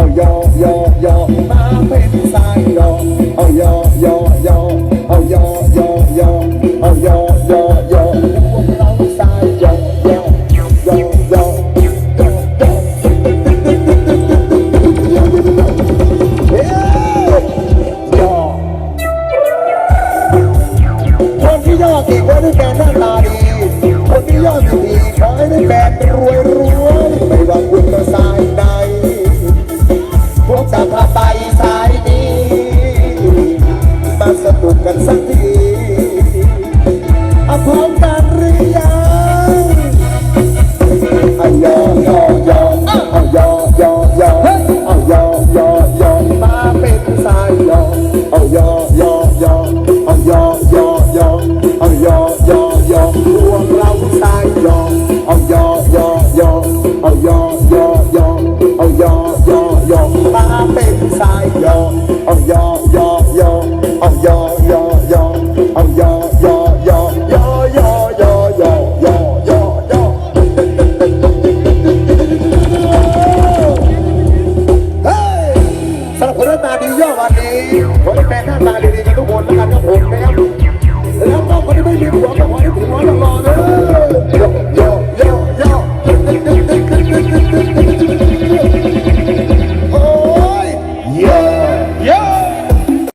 เอโยโยโมาเป็นสาโยเอาโยโยโยเอโยโยโยเอโยโยโยพวกเราสายโยโยโยโยคนที่ยอดดีคนที่แกหน้าตาดีคนที่ยอดดีขอให้ได้แบบรวยรวยไม่ว่าคุณจะสายใด ทุกคนแล้วกันครับผมนะครับ